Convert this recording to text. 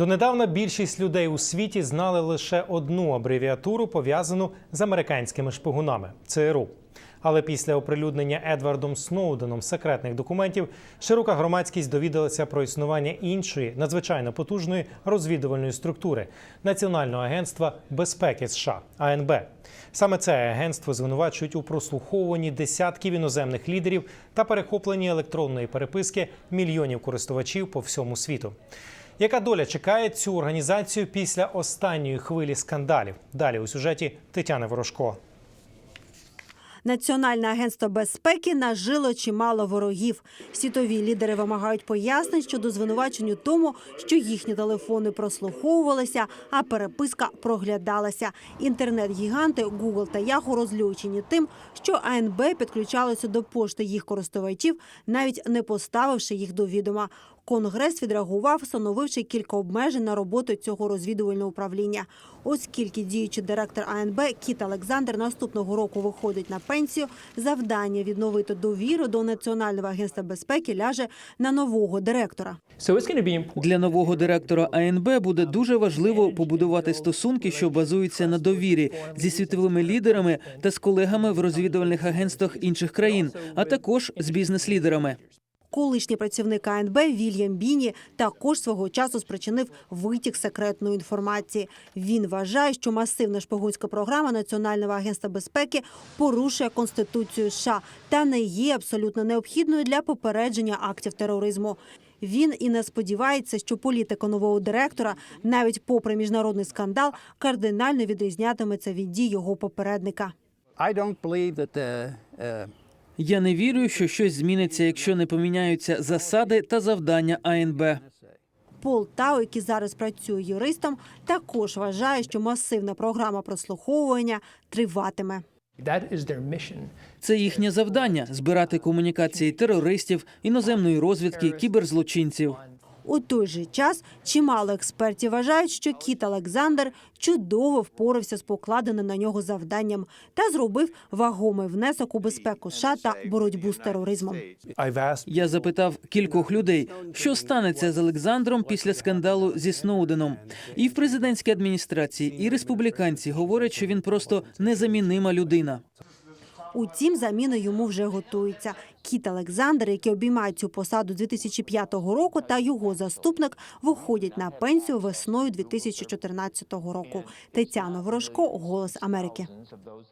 Донедавна більшість людей у світі знали лише одну абревіатуру, пов'язану з американськими шпигунами ЦРУ. Але після оприлюднення Едвардом Сноуденом секретних документів широка громадськість довідалася про існування іншої надзвичайно потужної розвідувальної структури Національного агентства безпеки США АНБ. Саме це агентство звинувачують у прослуховуванні десятків іноземних лідерів та перехопленні електронної переписки мільйонів користувачів по всьому світу. Яка доля чекає цю організацію після останньої хвилі скандалів? Далі у сюжеті Тетяни Ворожко. Національне агентство безпеки нажило чимало ворогів. Світові лідери вимагають пояснень щодо звинувачень у тому, що їхні телефони прослуховувалися, а переписка проглядалася. Інтернет-гіганти Google та Yahoo розлючені тим, що АНБ підключалося до пошти їх користувачів, навіть не поставивши їх до відома. Конгрес відреагував, встановивши кілька обмежень на роботу цього розвідувального управління. Оскільки діючий директор АНБ Кіт Олександр наступного року виходить на пенсію, завдання відновити довіру до Національного агентства безпеки ляже на нового директора. Для нового директора АНБ буде дуже важливо побудувати стосунки, що базуються на довірі зі світовими лідерами та з колегами в розвідувальних агентствах інших країн, а також з бізнес-лідерами. Колишній працівник АНБ Вільям Біні також свого часу спричинив витік секретної інформації. Він вважає, що масивна шпигунська програма Національного агентства безпеки порушує конституцію США та не є абсолютно необхідною для попередження актів тероризму. Він і не сподівається, що політика нового директора, навіть попри міжнародний скандал, кардинально відрізнятиметься від дій його попередника. I don't believe that the uh, Я не вірю, що щось зміниться, якщо не поміняються засади та завдання АНБ. Пол Тау, який зараз працює юристом, також вважає, що масивна програма прослуховування триватиме. Це їхнє завдання збирати комунікації терористів, іноземної розвідки, кіберзлочинців. У той же час чимало експертів вважають, що Кіт Олександр чудово впорався з покладеним на нього завданням та зробив вагомий внесок у безпеку США та боротьбу з тероризмом. Я запитав кількох людей, що станеться з Олександром після скандалу зі Сноуденом. І в президентській адміністрації, і республіканці говорять, що він просто незамінима людина. Утім, заміна йому вже готується. Кіт Олександр, який обіймає цю посаду з 2005 року, та його заступник виходять на пенсію весною 2014 року. Тетяна Ворожко, Голос Америки.